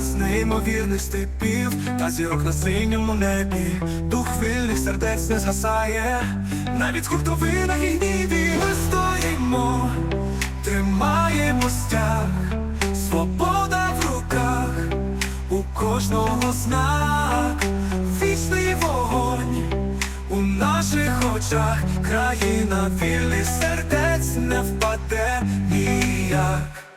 з неймовірних степів та зірок на синьому небі, дух вільних сердець не згасає, навіть хуртовина і ніві ми стоїмо, тримаємо стяг, свобода в руках, у кожного знак, вічний вогонь. У наших очах країна вільних сердець не впаде ніяк.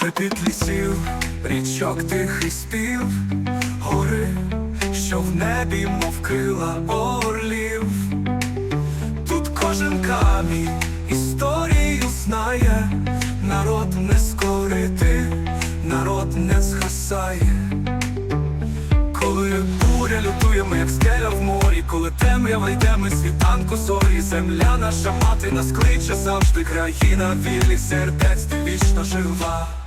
Шепіт лісів, річок тихий спів, гори, що в небі, мов крила орлів. Тут кожен камінь історію знає, народ не скорити, народ не згасає. Коли буря лютує, ми як скеля в морі, коли темрява йде, ми світанку зорі, земля наша мати нас кличе завжди країна вільних сердець, ти вічно жива.